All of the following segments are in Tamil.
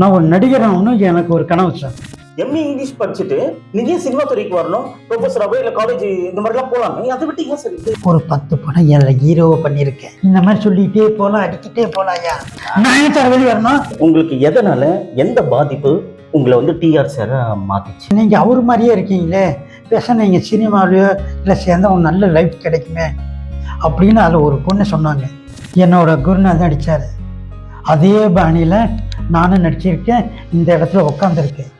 நான் ஒரு நடிகராகணும் எனக்கு ஒரு கனவு சார். எம்ஏ இங்கிலீஷ் படிச்சுட்டு நீங்க சினிமா துறைக்கு வரணும் ப்ரொஃபஸராகவோ இல்லை காலேஜ் இந்த மாதிரிலாம் போகலாமே? அதை விட்டு ஏன் சார் ஒரு பத்து படம் என் ஹீரோவை பண்ணியிருக்கேன். இந்த மாதிரி சொல்லிக்கிட்டே போகலாம் அடிக்கிட்டே போகலாம் ஐயா. நான் ஏன் சார் வெளியே வரணும்? உங்களுக்கு எதனால எந்த பாதிப்பு உங்களை வந்து டிஆர் சார மாத்திச்சு? நீங்கள் அவர் மாதிரியே இருக்கீங்களே. பேச நீங்கள் சினிமாவிலையோ இல்லை சேர்ந்தா ஒரு நல்ல லைஃப் கிடைக்குமே. அப்படின்னு அதில் ஒரு பொண்ணு சொன்னாங்க. என்னோட குருநாதன் நடித்தார் அதே பாணியில் நானும் நடிச்சிருக்கேன் இந்த இடத்துல உட்காந்துருக்கேன்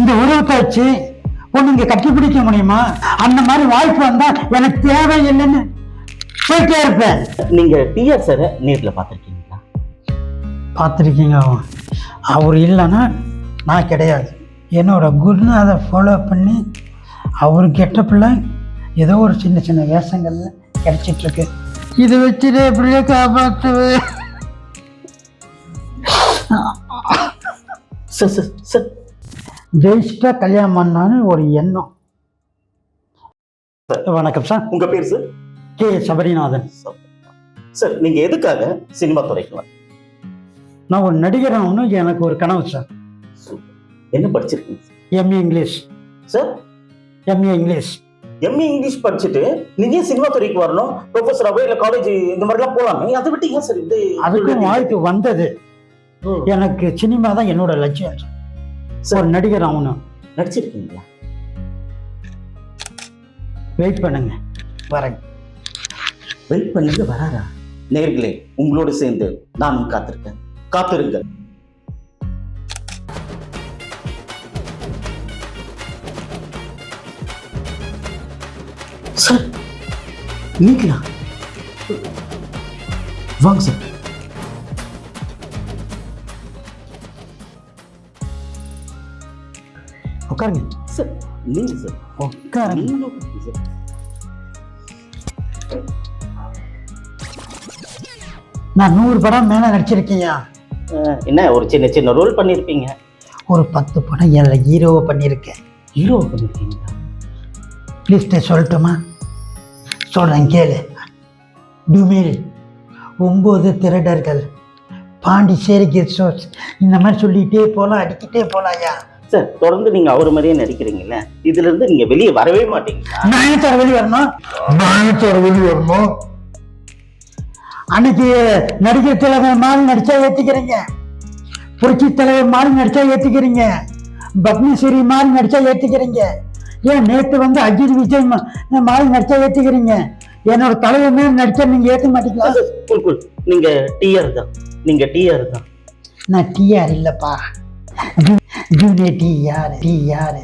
இந்த உருவத்தை வச்சு ஒன்று இங்கே கட்டிப்பிடிக்க முடியுமா? அந்த மாதிரி வாய்ப்பு வந்தால் எனக்கு தேவையில்லைன்னு போயிட்டே இருப்பேன். நீங்க டிஆர் சாரை நேர்ல பார்த்திருக்கீங்களா? பார்த்துருக்கீங்க அவர் இல்லைன்னா நான் கிடையாது. என்னோட குருநாதை ஃபாலோ பண்ணி அவர் கெட்டப்பில் ஏதோ ஒரு சின்ன சின்ன வேஷங்கள்ல கிடைச்சிட்ருக்கு. இதை வச்சுட்டு எப்படியோ காப்பாற்றுவே சார் சார் சார் ஜெயிச்சிட்டா கல்யாணம் பண்ணான்னு ஒரு எண்ணம். வணக்கம் சார். உங்க பேர் சார்? கே சபரிநாதன். சார் நீங்க எதுக்காக சினிமா துறைக்கு? நான் ஒரு நடிகராகணும் எனக்கு ஒரு கனவு சார். என்ன படிச்சிருக்கீங்க MA English. Sir? MA English. MA English படிச்சுட்டு நீங்க சினிமா துறைக்கு வரணும்? ப்ரொஃபஸராகவோ இல்லை காலேஜ் இந்த மாதிரிலாம் போகலாமே அதை விட்டு ஏன் சார்? இது அதுக்கும் வாய்ப்பு வந்தது. எனக்கு சினிமா தான் என்னோட லட்சியம். சார். ஒரு நடிகர் ஆகணும். நடிச்சிருக்கீங்களா? வெயிட் பண்ணுங்க. வரேன். வெயிட் பண்ணுங்க வராரா? நேர்களே உங்களோடு சேர்ந்து நானும் காத்திருக்கேன். காத்திருங்க சார் நீங்களா? வாங்க சார். உட்காருங்க சார் நீங்க சார் உட்காருங்க சார் நான் நூறு படம் மேலே நடிச்சிருக்கேன்யா அஹ், என்ன ஒரு சின்ன சின்ன ரோல் பண்ணியிருப்பீங்க ஒரு பத்து படம் என் ஹீரோவை பண்ணியிருக்கேன் ஹீரோ பண்ணியிருக்கீங்களா லிஸ்ட்டை சொல்லட்டுமா? சொல்கிறேன் கேளு. டுமில் ஒம்பது திருடர்கள். பாண்டிச்சேரி கெஸ்ட் இந்த மாதிரி சொல்லிகிட்டே போகலாம் அடிக்கிட்டே போகலாம்யா சார் தொடர்ந்து நீங்க அவர் மாதிரியே நடிக்கிறீங்கல்ல இதுல இருந்து நீங்க வெளியே வரவே ஏன் சார் வெளியே வரணும். சார் வெளியே வரணும். அன்னைக்கு நடிகர் தலைவர் மாதிரி நடிச்சா ஏத்துக்கிறீங்க. புரட்சி தலைவர் மாதிரி நடிச்சா ஏத்துக்கிறீங்க. பத்மஸ்ரீ மாதிரி நடிச்சா ஏத்துக்கிறீங்க. ஏன் நேற்று வந்து அஜித் விஜய் மாதிரி நடிச்சா ஏத்துக்கிறீங்க? என்னோட தலைவர் மாதிரி நடிச்சா நீங்க ஏத்த மாட்டீங்களா. நீங்க டிஆர் தான். நீங்க டிஆர் தான். நான் டிஆர் இல்லப்பா. ஜூனியர் டிஆர் டிஆர்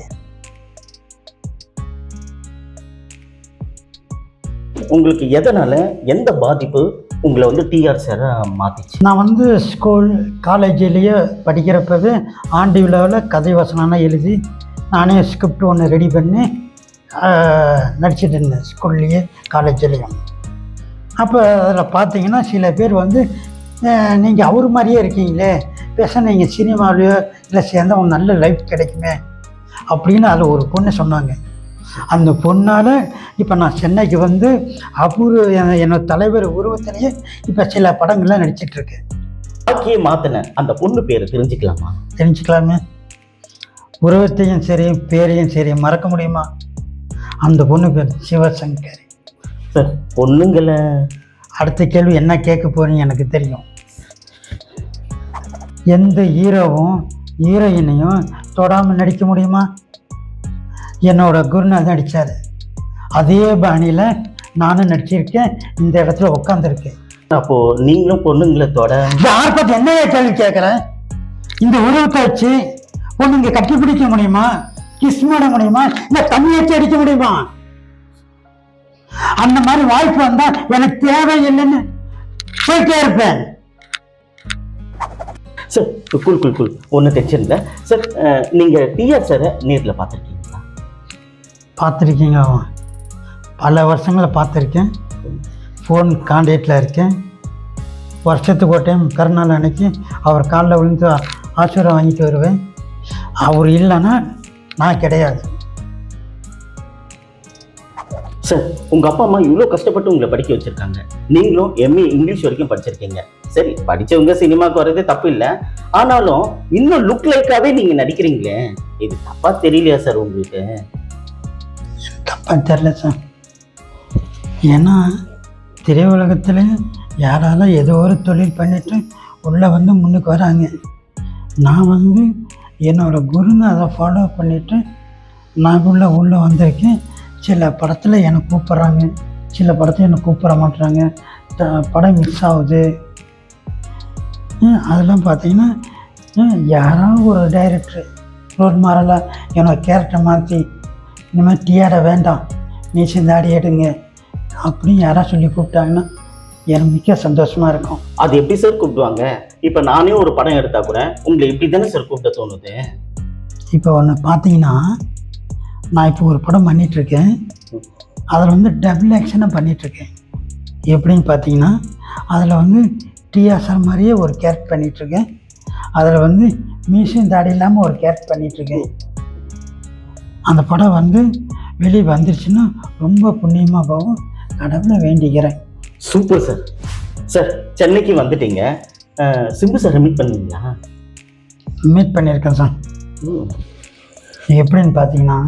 உங்களுக்கு எதனால எந்த பாதிப்பு உங்களை வந்து டிஆர் சார மாத்திச்சு? நான் வந்து ஸ்கூல் காலேஜ்லேயே படிக்கிறப்பவே ஆண்டு விழாவில் கதை வசனம்லாம் எழுதி நானே ஸ்கிரிப்ட் ஒன்று ரெடி பண்ணி நடிச்சிட்டு இருந்தேன் ஸ்கூல்லையே காலேஜ்லேயும் அப்போ அதில் பார்த்தீங்கன்னா சில பேர் வந்து நீங்கள் அவர் மாதிரியே இருக்கீங்களே பேச நீங்கள் சினிமாவிலையோ இல்லை சேர்ந்தா ஒரு நல்ல லைஃப் கிடைக்குமே அப்படின்னு அதில் ஒரு பொண்ணு சொன்னாங்க. அந்த பொண்ணால் இப்போ நான் சென்னைக்கு வந்து அவர் என்னோட தலைவர் உருவத்திலேயே இப்போ சில படங்கள்லாம் நடிச்சிட்டு இருக்கேன் வாழ்க்கையை மாத்தின அந்த பொண்ணு பேரை தெரிஞ்சுக்கலாமா? தெரிஞ்சுக்கலாமே. உருவத்தையும் சரி பேரையும் சரி மறக்க முடியுமா? அந்த பொண்ணு பேர் சிவசங்கர். சார் பொண்ணுங்களை அடுத்த கேள்வி என்ன கேட்க போறீங்க எனக்கு தெரியும். எந்த ஹீரோவும் ஹீரோயினையும் தொடாமல் நடிக்க முடியுமா? என்னோட குருநாதன் நடித்தார் அதே பாணியில் நானும் நடிச்சிருக்கேன். இந்த இடத்துல உட்காந்துருக்கேன் அப்போ நீங்களும் பொண்ணுங்களை தொட. யார் பத்தி என்ன கேள்வி கேட்குறேன் இந்த உருவத்தை வச்சு இங்கே கட்டிப்பிடிக்க முடியுமா? கிஸ் பண்ண முடியுமா? இல்லை தண்ணி வச்சு அடிக்க முடியுமா? அந்த மாதிரி வாய்ப்பு வந்தா எனக்கு தேவையில்லைன்னு போயிட்டே இருப்பேன். சார் குல் குல் குல் ஒன்றும் டென்ஷன் இல்லை. சார் அஹ், நீங்க டிஆர் சாரை நேரில் பார்த்துருக்கீங்களா? பார்த்துருக்கீங்க அவன் பல வருஷங்களை பார்த்துருக்கேன். ஃபோன் கான்டாக்டில் இருக்கேன். வருஷத்துக்கு ஒரு டைம் கருநாள் அன்னைக்கு அவர் காலில் விழுந்து ஆசீர்வாதம் வாங்கிட்டு வருவேன். அவர் இல்லைன்னா நான் கிடையாது. சார் உங்க அப்பா அம்மா இவ்வளோ கஷ்டப்பட்டு உங்களை படிக்க வச்சிருக்காங்க. நீங்களும் எம்ஏ இங்கிலீஷ் வரைக்கும் படிச்சிருக்கீங்க. சரி படிச்சவங்க சினிமாக்கு வர்றதே தப்பு இல்லை. ஆனாலும் இன்னும் லுக் லைக்காவே நீங்க நடிக்கிறீங்களே? இது தப்பா தெரியலையா சார் உங்களுக்கு? தப்பாக தெரியல சார் ஏன்னா திரையுலகத்தில் யாராலும் ஏதோ ஒரு தொழில் பண்ணிட்டு உள்ளே வந்து முன்னுக்கு வராங்க. நான் வந்து என்னோட குருன்னு அதை ஃபாலோ பண்ணிவிட்டு நான் உள்ள உள்ளே வந்திருக்கேன். சில படத்தில் என்னை கூப்பிட்றாங்க. சில படத்தில் என்னை கூப்பிட மாட்டுறாங்க த- படம் மிஸ் ஆகுது. அதெல்லாம் பார்த்தீங்கன்னா யாராவது ஒரு டைரக்டர் ரோல் மாறலாம் என்னோட கேரக்டரை மாற்றி இந்த மாதிரி டீயாட வேண்டாம் நீ சிந்தாடி எடுங்க அப்படின்னு யாராவது சொல்லி கூப்பிட்டாங்கன்னா எனக்கு மிக்க சந்தோஷமாக இருக்கும். அது எப்படி சார் கூப்பிடுவாங்க? இப்ப நானே ஒரு படம் எடுத்தா கூட உங்களை இப்படி தானே சார் கூப்பிட தோணுது? இப்போ ஒன்று பார்த்தீங்கன்னா நான் இப்போ ஒரு படம் பண்ணிகிட்ருக்கேன் அதில் வந்து டபுள் ஆக்ஷனாக பண்ணிகிட்ருக்கேன் எப்படின்னு பார்த்தீங்கன்னா அதில் வந்து டிஆர்ஆர் மாதிரியே ஒரு கேரக்ட் பண்ணிகிட்ருக்கேன் அதில் வந்து மீசியும் தாடி இல்லாமல் ஒரு கேரக்ட் பண்ணிகிட்ருக்கேன் அந்த படம் வந்து வெளியே வந்துருச்சுன்னா ரொம்ப புண்ணியமாக போகும். கடவுளை வேண்டிக்கிறேன். சூப்பர் சார் சார் சென்னைக்கு வந்துட்டீங்க. சிம்பு சார் மீட் பண்ணீங்களா? மீட் பண்ணியிருக்கேன் சார். எப்படின்னு பார்த்தீங்கன்னா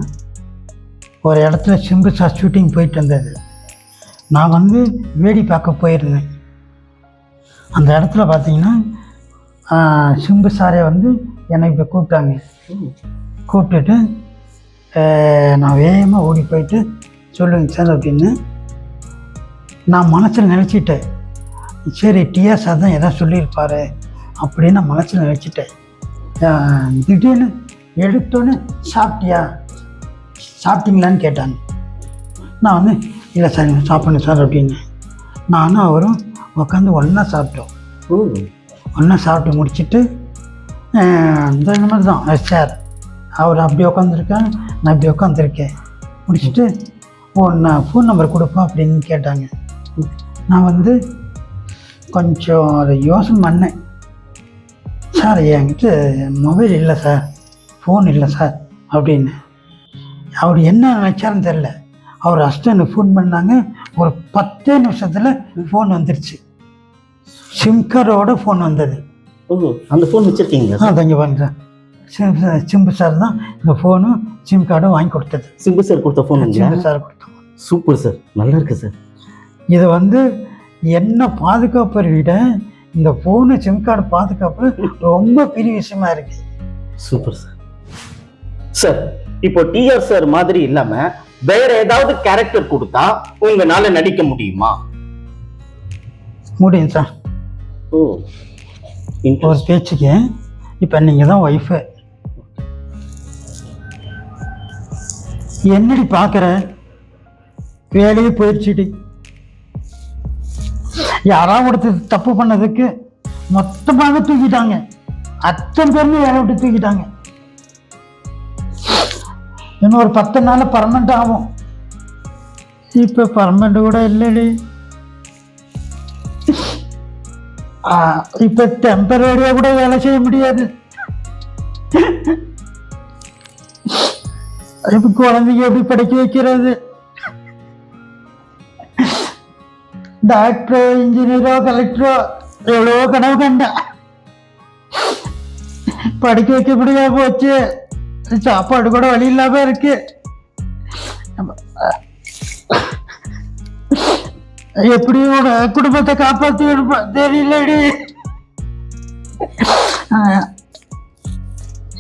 ஒரு இடத்துல சிம்பு சார் ஷூட்டிங் போயிட்டு இருந்தது. நான் வந்து வேடி பார்க்க போயிருந்தேன். அந்த இடத்துல பார்த்தீங்கன்னா சிம்பு சாரே வந்து என்னை இப்போ கூப்பிட்டாங்க. கூப்பிட்டுட்டு நான் வேகமாக ஓடி போயிட்டு சொல்லுங்க சார் அப்படின்னு நான் மனசில் நினச்சிட்டேன். சரி டிஆர் சார் தான் எதாவது சொல்லியிருப்பார் அப்படின்னு நான் மனசில் நினச்சிட்டேன். திடீர்னு எடுத்தோன்னு சாப்பிட்டியா? சாப்பிட்டீங்களான்னு கேட்டாங்க. நான் வந்து இல்லை சார் சாப்பிடணும் சார் அப்படின்னு. நானும் அவரும் உட்காந்து ஒன்றா சாப்பிட்டோம். ஒன்றா சாப்பிட்டு முடிச்சுட்டு இந்த மாதிரி தான் சார் அவர் அப்படி உட்காந்துருக்கேன் நான் இப்படி உட்காந்துருக்கேன் முடிச்சுட்டு ஓ நான் ஃபோன் நம்பர் கொடுப்போம் அப்படின்னு கேட்டாங்க. நான் வந்து கொஞ்சம் அதை யோசனை பண்ணேன். சார் என்கிட்ட மொபைல் இல்லை சார் ஃபோன் இல்லை சார் அப்படின்னு. அவர் என்ன நினச்சாருன்னு தெரில அவர் ஹஸ்டனுக்கு ஃபோன் பண்ணாங்க. ஒரு பத்தே நிமிஷத்தில் ஃபோன் வந்துருச்சு. சிம் கார்டோட ஃபோன் வந்தது. ஓ அந்த ஃபோன் வச்சிருக்கீங்களா ஆ தங்க சார் சிம் சிம்பு சார் தான் இந்த ஃபோனும் சிம் கார்டும் வாங்கி கொடுத்தது. சிம்பு சார் கொடுத்த ஃபோனுங்களா சிம்பு சார் கொடுத்தோம் சூப்பர் சார் நல்லா இருக்கு சார் இது வந்து என்ன பாதுகாப்பை விட இந்த ஃபோனு சிம் கார்டு பாதுகாப்பு ரொம்ப பெரிய விஷயமா இருக்கு. சூப்பர் சார் சார் இப்போ டிஆர் சார் மாதிரி இல்லாம வேற ஏதாவது கேரக்டர் கொடுத்தா உங்களால நடிக்க முடியுமா? முடியும் சார் ஓ ஒரு பேச்சுக்கு இப்போ நீங்கள் தான் ஒய்ஃபு என்னடி பார்க்குற வேலையே போயிடுச்சுடி. யாராவது ஒருத்தர் தப்பு பண்ணதுக்கு மொத்தமாக தூக்கிட்டாங்க. அத்தனை பேருமே வேலை விட்டு தூக்கிட்டாங்க. இன்னும் ஒரு பத்து நாள் பர்மனெண்ட் ஆகும். இப்போ பர்மனெண்ட் கூட இல்லைடி. இப்ப டெம்பரரியா கூட வேலை செய்ய முடியாது இப்ப குழந்தைங்க எப்படி படிக்க வைக்கிறது டாக்டரோ இன்ஜினியரோ கலெக்டரோ எவ்வளவோ கனவு கண்டேன் படிக்க வைக்க முடியாம போச்சு சாப்பாடு கூட வழி இல்லாம இருக்கு எப்படியும் உன குடும்பத்தை காப்பாத்தி தெரியலடி.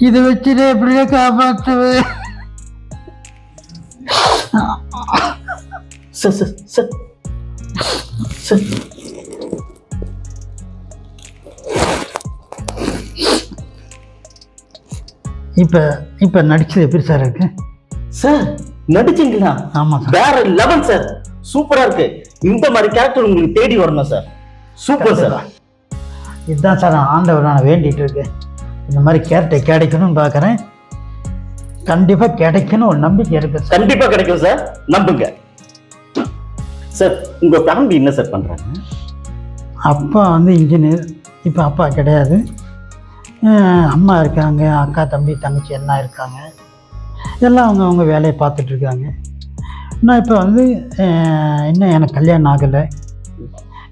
இதை வச்சுட்டு எப்படியோ காப்பாத்துவே இப்ப இப்ப நடிச்சது எப்படி சார் இருக்கு? சார் நடிச்சீங்களா? ஆமா சார். வேற லெவல் சார். சூப்பரா இருக்கு. இந்த மாதிரி கேரக்டர் உங்களுக்கு தேடி வரணும் சார் சூப்பர் சார் இதுதான் சார் நான் ஆண்டவர் நான் வேண்டிட்டு இருக்கேன். இந்த மாதிரி கேரட்டை கிடைக்கணும்னு பார்க்குறேன். கண்டிப்பாக கிடைக்கணும் ஒரு நம்பிக்கை இருக்கு சார் கண்டிப்பா கிடைக்கும் சார் நம்புங்க. சார் உங்க ஃபேமிலி என்ன சார் பண்றாங்க? அப்பா வந்து இன்ஜினியர் இப்போ அப்பா கிடையாது. அம்மா இருக்காங்க அக்கா தம்பி தங்கச்சி எல்லாம் இருக்காங்க. எல்லாம் அவங்க அவங்க வேலையை பார்த்துட்டு இருக்காங்க. நான் இப்போ வந்து இன்னும் எனக்கு கல்யாணம் ஆகலை.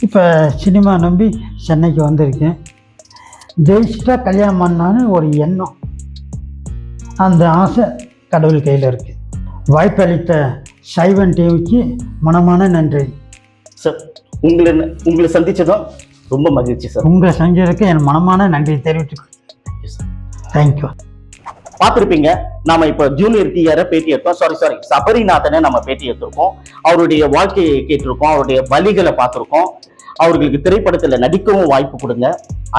இப்போ சினிமா நம்பி சென்னைக்கு வந்திருக்கேன். ஜெயிச்சிட்டா கல்யாணம் பண்ணான்னு ஒரு எண்ணம். அந்த ஆசை கடவுள் கையில் இருக்குது வாய்ப்பளித்த சைவன் டிவிக்கு மனமான நன்றி. சார் உங்களை உங்களை சந்திச்சதும் ரொம்ப மகிழ்ச்சி சார் உங்களை செஞ்சதுக்கு என் மனமான நன்றி சார் தேங்க்யூ பார்த்துருப்பீங்க. நாம இப்ப ஜூனியர் டிஆரை பேட்டி எடுத்தோம். சாரி சாரி சபரிநாதனை நம்ம பேட்டி எடுத்திருக்கோம். அவருடைய வாழ்க்கையை கேட்டிருக்கோம். அவருடைய வழிகளை பார்த்துருக்கோம். அவர்களுக்கு திரைப்படத்துல நடிக்கவும் வாய்ப்பு கொடுங்க.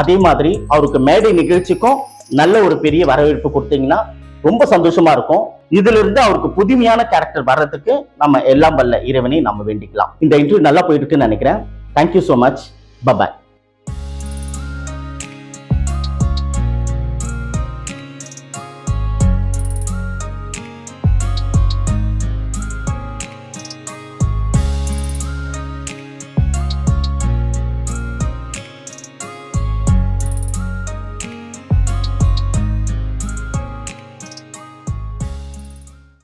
அதே மாதிரி அவருக்கு மேடை நிகழ்ச்சிக்கும் நல்ல ஒரு பெரிய வரவேற்பு கொடுத்தீங்கன்னா ரொம்ப சந்தோஷமா இருக்கும். இதுல இருந்து அவருக்கு புதுமையான கேரக்டர் வர்றதுக்கு நம்ம எல்லாம் வல்ல இறைவனை நம்ம வேண்டிக்கலாம். இந்த இன்டர்வியூ நல்லா போயிட்டு இருக்குன்னு நினைக்கிறேன். Thank you so much bye bye